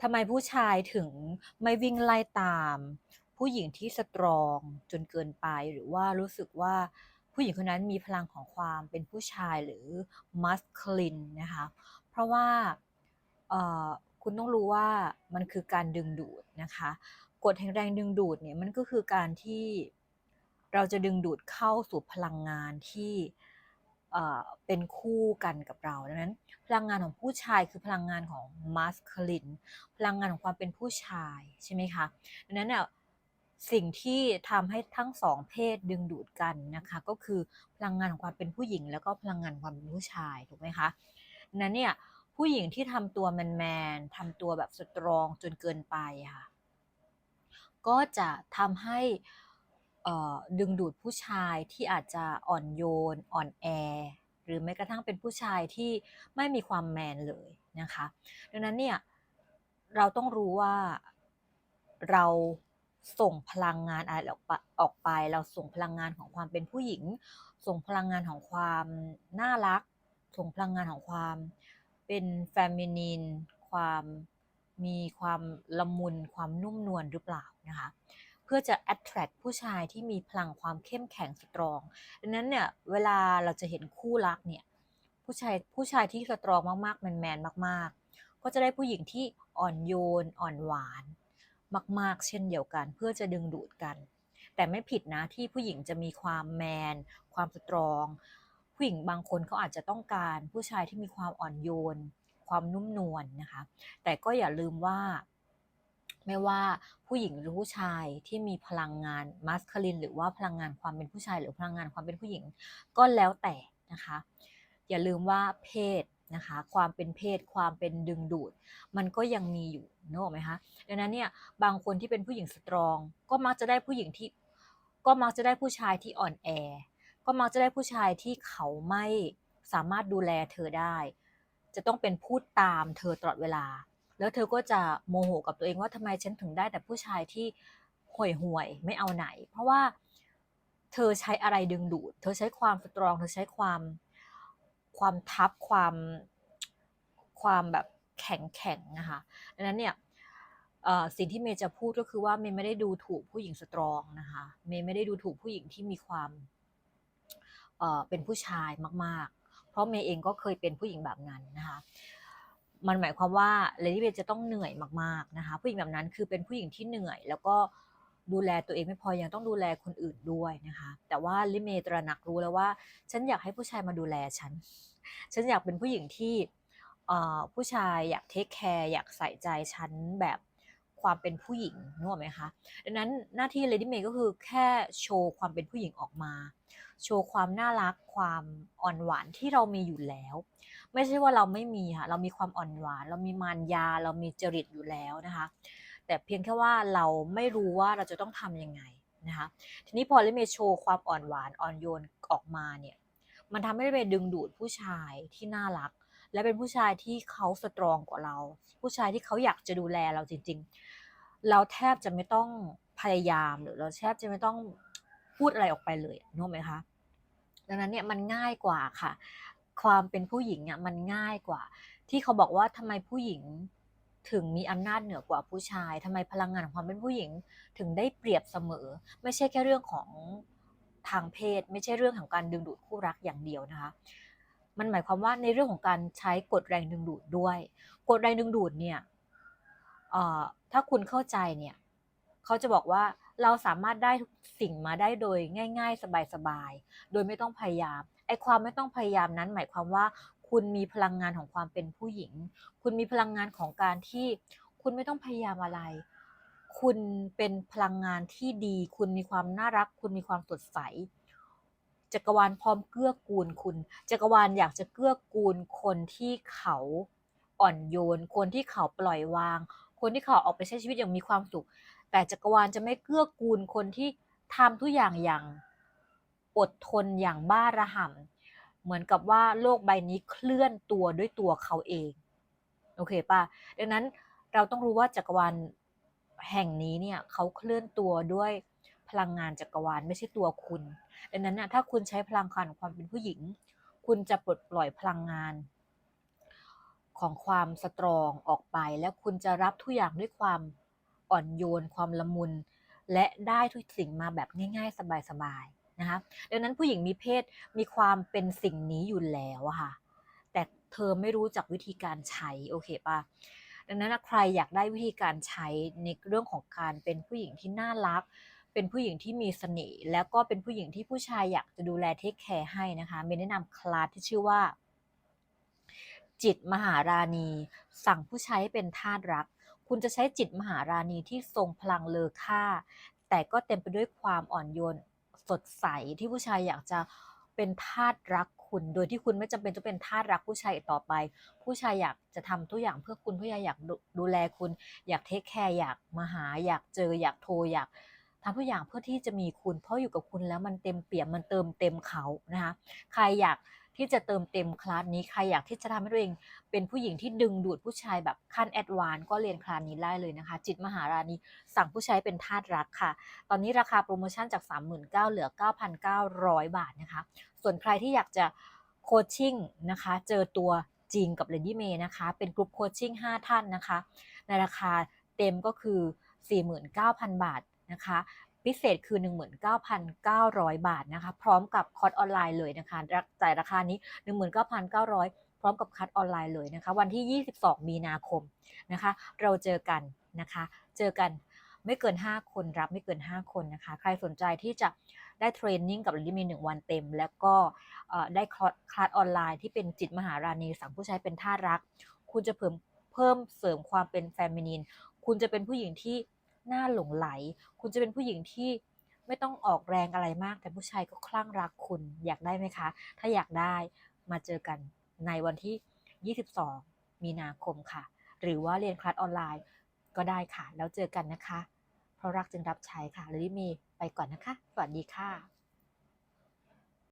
ทำไมผู้ชายถึงไม่วิ่งไล่ตาม ผู้หญิงที่สตรองจนเกินไปหรือว่ารู้สึกว่าผู้หญิงคนนั้นมีพลังของความเป็นผู้ชายหรือ masculine นะคะ เพราะว่าคุณต้องรู้ว่ามันคือการดึงดูดนะคะกฎแห่งแรงดึงดูดเนี่ยมันก็คือการที่เราจะดึงดูดเข้าสู่พลังงานที่ เป็นคู่กันกับเราดังนั้น พลังงานของผู้ชายคือพลังงานของ masculine พลังงานของความเป็นผู้ชายใช่ไหมคะดังนั้นเนี่ยสิ่งที่ทำให้ทั้งสองเพศดึงดูดกันนะคะ ก็คือพลังงานของความเป็นผู้หญิง แล้วก็พลังงานความเป็นผู้ชายถูกไหมคะนั้นเนี่ยผู้หญิงที่ทำตัวแมนๆทำตัวแบบสตรองจนเกินไปค่ะ ก็จะทำให้ เอ่อดึงดูดผู้ชายที่อาจจะอ่อนโยน อ่อนแอ หรือแม้กระทั่งเป็นผู้ชายที่ไม่มีความแมนเลยนะคะ ดังนั้นเนี่ยเราต้องรู้ว่าเราส่งพลังงานอะไรออกไป เราส่งพลังงานของความเป็นผู้หญิง ส่งพลังงานของความน่ารัก ส่งพลังงานของความเป็นแฟมินีนความมีความละมุนความนุ่มนวลหรือเปล่านะคะ พื่อจะ attract ผู้ชายที่มีพลังความเข้มแข็งสตรอง ดังนั้นเนี่ยเวลาเราจะเห็นคู่รักเนี่ยผู้ชายผู้ชายที่สตรองมากๆแมนๆมาก ๆ ก็จะได้ผู้หญิงที่อ่อนโยนอ่อนหวาน มาก ๆ เช่นเดียวกัน เพื่อจะดึงดูดกัน แต่ไม่ผิดนะที่ผู้หญิงจะมีความแมน ความสตรอง ผู้หญิงบางคนเขาอาจจะต้องการผู้ชายที่มีความอ่อนโยน ความนุ่มนวลนะคะ แต่ก็อย่าลืมว่า ไม่ว่าผู้หญิงหรือผู้ชายที่มีพลังงานมัสคลิน หรือว่าพลังงานความเป็นผู้ชาย หรือพลังงานความเป็นผู้หญิง ก็แล้วแต่นะคะ อย่าลืมว่าเพศนะคะความเป็นเพศความเป็นดึงดูด มันก็ยังมีอยู่นึกออกไหมคะดังนั้นเนี่ยบางคนที่เป็นผู้หญิงสตรอง ก็มักจะได้ผู้หญิงที่ก็มักจะได้ผู้ชายที่อ่อนแอ ก็มักจะได้ผู้ชายที่เขาไม่สามารถดูแลเธอได้ จะต้องเป็นพูดตามเธอตลอดเวลา แล้วเธอก็จะโมโหกับตัวเองว่าทำไมฉันถึงได้แต่ผู้ชายที่ห่วยห่วยๆไม่เอาไหน เพราะว่าเธอใช้อะไรดึงดูด เธอใช้ความสตรอง เธอใช้ความความทับความความแบบแข็งแข็งนะคะดังนั้นเนี่ยสิ่งที่เมย์จะพูดก็คือว่าเมย์ไม่ได้ดูถูกผู้หญิงสตรองนะคะเมย์ไม่ได้ดูถูกผู้หญิงที่มีความเเป็นผู้ชายมาก ๆ เพราะเมย์เองก็เคยเป็นผู้หญิงแบบนั้นนะคะ มันหมายความว่าเลดี้เบจะต้องเหนื่อยมากๆนะคะผู้หญิงแบบนั้นคือเป็นผู้หญิงที่เหนื่อย แล้วก็ดูแลตัวเองไม่พอยังต้องดูแลคนอื่นด้วยนะคะ แต่ว่าลิเมตระหนักรู้แล้วว่า ฉันอยากให้ผู้ชายมาดูแลฉัน ฉันอยากเป็นผู้หญิงที่ผู้ชายอยากเทคแคร์อยากใส่ใจฉันแบบ ความเป็นผู้หญิงนึกออกไหมคะดังนั้นหน้าที่ Lady May ก็คือแค่โชว์ความเป็นผู้หญิงออกมา โชว์ความน่ารักความอ่อนหวานที่เรามีอยู่แล้ว ไม่ใช่ว่าเราไม่มีค่ะเรามีความอ่อนหวาน เรามีมารยา เรามีจริตอยู่แล้วนะคะ แต่เพียงแค่ว่าเราไม่รู้ว่าเราจะต้องทำยังไงนะคะทีนี้พอลิเมโชว์ความอ่อนหวานอ่อนโยนออกมาเนี่ยมันทำให้ลิเมดึงดูดผู้ชายที่น่ารัก และเป็นผู้ชายที่เขาสตรองกว่าเรา ผู้ชายที่เขาอยากจะดูแลเราจริง ๆ เราแทบจะไม่ต้องพยายามหรือเราแทบจะไม่ต้องพูดอะไรออกไปเลยนึกไหมคะดังนั้นเนี่ยมันง่ายกว่าค่ะ ความเป็นผู้หญิงอะมันง่ายกว่า ที่เขาบอกว่าทำไมผู้หญิงถึงมีอำนาจเหนือกว่าผู้ชายทำไมพลังงานของความเป็นผู้หญิงถึงได้เปรียบเสมอ ไม่ใช่แค่เรื่องของทางเพศ ไม่ใช่เรื่องของการดึงดูดคู่รักอย่างเดียวนะคะ มันหมายความว่าในเรื่องของการใช้กฎแรงดึงดูดด้วย กฎแรงดึงดูดเนี่ยเอ่อถ้าคุณเข้าใจเนี่ยเขาจะบอกว่าเราสามารถได้ทุกสิ่งมาได้โดยง่าย ๆ สบายๆ โดยไม่ต้องพยายามไอ้ความไม่ต้องพยายามนั้น หมายความว่า คุณมีพลังงานของความเป็นผู้หญิง คุณมีพลังงานของการที่ คุณไม่ต้องพยายามอะไร คุณเป็นพลังงานที่ดี คุณมีความน่ารัก คุณมีความสดใส จักรวาลพร้อมเกื้อกูลคุณ จักรวาลอยากจะเกื้อกูลคนที่เขาอ่อนโยน คนที่เขาปล่อยวาง คนที่เขาออกไปใช้ชีวิตอย่างมีความสุข แต่จักรวาลจะไม่เกื้อกูลคนที่ทำทุกอย่างอย่างอดทนอย่างบ้าระห่ำเหมือนกับว่าโลกใบนี้เคลื่อนตัวด้วยตัวเขาเอง โอเคป่ะ ดังนั้นเราต้องรู้ว่าจักรวาลแห่งนี้เนี่ยเขาเคลื่อนตัวด้วยพลังงานจักรวาลไม่ใช่ตัวคุณ ดังนั้นนะถ้าคุณใช้พลังงานของความเป็นผู้หญิง คุณจะปลดปล่อยพลังงาน ของความสตรองออกไป แล้วคุณจะรับทุกอย่างด้วยความอ่อนโยน ความละมุน และได้ทุกสิ่งมาแบบง่าย ๆ สบายๆนะคะดังนั้นผู้หญิงมีเพศมีความเป็นสิ่งนี้อยู่แล้วอะค่ะแต่เธอไม่รู้จักวิธีการใช้โอเคปะดังนั้นใครอยากได้วิธีการใช้ในเรื่องของการเป็นผู้หญิงที่น่ารัก เป็นผู้หญิงที่มีเสน่ห์แล้วก็เป็นผู้หญิงที่ผู้ชายอยากจะดูแลเทคแคร์ให้นะคะเมย์แนะนำคลาสที่ชื่อว่า จิตมหาราณี สั่งผู้ชายให้เป็นทาสรัก คุณจะใช้จิตมหาราณีที่ทรงพลังเลอค่า แต่ก็เต็มไปด้วยความอ่อนโยนสดใสที่ผู้ชายอยากจะเป็นทาสรักคุณโดยที่คุณไม่จำเป็นต้องเป็นทาสรักผู้ชายต่อไป ผู้ชายอยากจะทำทุกอย่างเพื่อคุณผู้ชายอยากดูดูแลคุณ อยากเทคแคร์อยากมาหา อยากเจอ อยากโทรอยาก ทำทุกอย่างเพื่อที่จะมีคุณ เพราะอยู่กับคุณแล้วมันเต็มเปี่ยมมันเติมเต็มเขานะคะใครอยากที่จะเติมเต็มคลาสนี้ใครอยากที่จะทำให้ตัวเองเป็นผู้หญิงที่ดึงดูดผู้ชายแบบขั้นแอดวานก็เรียนคลาสนี้ได้เลยนะคะ จิตมหาราณีสั่งผู้ชายเป็นทาสรักค่ะ ตอนนี้ราคาโปรโมชั่นจาก 39,000เหลือ 9,900 บาทนะคะ ส่วนใครที่อยากจะโคชชิ่งนะคะ เจอตัวจริงกับ Lady May นะคะ เป็นกลุ่มโคชชิ่ง5 ท่านนะคะ ในราคาเต็มก็คือ 49,000 บาท นะคะพิเศษคือ 19,900 บาทนะคะพร้อมกับคอร์สออนไลน์เลยนะคะจ่ายราคานี้ 19,900 พร้อมกับคัดออนไลน์เลยนะคะวันที่ 22 มีนาคมนะคะเราเจอกันนะคะเจอกันไม่เกิน 5 คนรับไม่เกิน 5 คนนะคะใครสนใจที่จะได้เทรนนิ่งกับลิลี่มีหนึ่งวันเต็ม แล้วก็ได้คลาสคลาสออนไลน์ที่เป็นจิตมหาราณีสั่งผู้ใชายเป็นท่ารัก คุณจะเพิ่มเพิ่มเสริมความเป็นแฟมินีน คุณจะเป็นผู้หญิงที่ น่าหลงไหล คุณจะเป็นผู้หญิงที่ไม่ต้องออกแรงอะไรมาก แต่ผู้ชายก็คลั่งรักคุณอยากได้ไหมคะ ถ้าอยากได้มาเจอกันในวันที่ 22 มีนาคมค่ะ หรือว่าเรียนคลาสออนไลน์ก็ได้ค่ะ แล้วเจอกันนะคะ เพราะรักจึงรับใช้ค่ะลิลี่มีไปก่อนนะคะ สวัสดีค่ะ